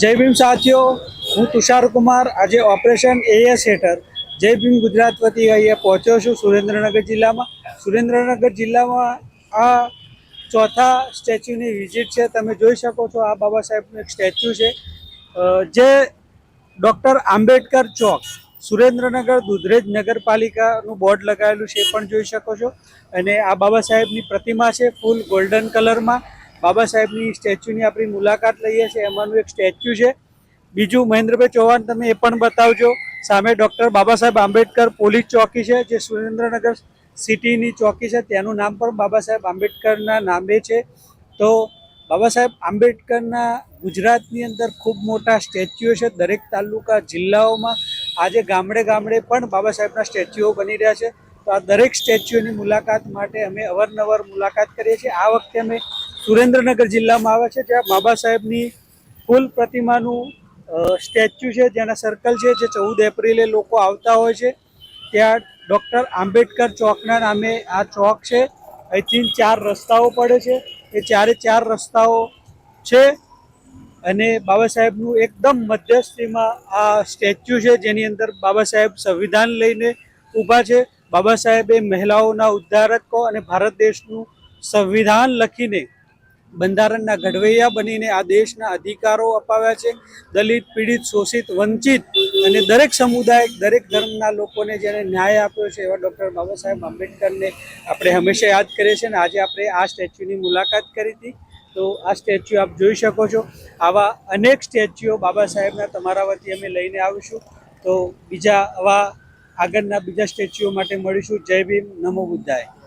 જય ભીમ સાથીઓ, હું તુષાર કુમાર, આજે ઓપરેશન એએસ હેઠળ જય ભીમ ગુજરાત વતી અહીંયા પહોંચ્યો છું સુરેન્દ્રનગર જિલ્લામાં. સુરેન્દ્રનગર જિલ્લામાં આ ચોથા સ્ટેચ્યુની વિઝિટ છે, તમે જોઈ શકો છો આ બાબા સાહેબનું એક સ્ટેચ્યુ છે. જે ડૉક્ટર આંબેડકર ચોક, સુરેન્દ્રનગર દુધરેજ નગરપાલિકાનું બોર્ડ લગાવેલું છે પણ જોઈ શકો છો. અને આ બાબા સાહેબની પ્રતિમા છે, ફૂલ ગોલ્ડન કલરમાં. બાબા સાહેબની સ્ટેચ્યુની આપણી મુલાકાત લઈએ છીએ, એમાંનું એક સ્ટેચ્યુ છે. બીજું મહેન્દ્રભાઈ ચૌહાણ, તમે એ પણ બતાવજો. સામે ડૉક્ટર બાબા સાહેબ આંબેડકર પોલીસ ચોકી છે, જે સુરેન્દ્રનગર સિટીની ચોકી છે. તેનું નામ પણ બાબા સાહેબ આંબેડકરના નામે છે. તો બાબા સાહેબ આંબેડકરના ગુજરાતની અંદર ખૂબ મોટા સ્ટેચ્યુઓ છે. દરેક તાલુકા, જિલ્લાઓમાં આજે ગામડે ગામડે પણ બાબા સાહેબના સ્ટેચ્યુઓ બની રહ્યા છે. તો આ દરેક સ્ટેચ્યુની મુલાકાત માટે અમે અવારનવાર મુલાકાત કરીએ છીએ. આ વખતે અમે સુરેન્દ્રનગર જિલ્લામાં આવે છે, જ્યાં બાબા સાહેબની કુલ પ્રતિમાનું સ્ટેચ્યુ છે, જેના સર્કલ છે, જે ચૌદ એપ્રિલે લોકો આવતા હોય છે. ત્યાં ડૉક્ટર આંબેડકર ચોકના નામે આ ચોક છે. અહીંથી ચાર રસ્તાઓ પડે છે. એ ચારે ચાર રસ્તાઓ છે અને બાબા સાહેબનું એકદમ મધ્યસ્થીમાં આ સ્ટેચ્યુ છે, જેની અંદર બાબા સાહેબ સંવિધાન લઈને ઊભા છે. બાબા સાહેબે મહિલાઓના ઉદ્ધારકો અને ભારત દેશનું સંવિધાન લખીને બંધારણના ઘડવૈયા બનીને આ દેશના અધિકારો અપાવ્યા છે. દલિત, પીડિત, શોષિત, વંચિત અને દરેક સમુદાય, દરેક ધર્મના લોકોને જેને ન્યાય આપ્યો છે એવા ડૉક્ટર બાબા સાહેબ આંબેડકરને આપણે હંમેશા યાદ કરીએ છીએ અને આજે આપણે આ સ્ટેચ્યુની મુલાકાત કરી હતી. તો આ સ્ટેચ્યુ આપ જોઈ શકો છો. આવા અનેક સ્ટેચ્યુઓ બાબા સાહેબના તમારા વતી અમે લઈને આવીશું. તો બીજા આવા આગળના બીજા સ્ટેચ્યુઓ માટે મળીશું. જય ભીમ. નમો બુદ્ધાય.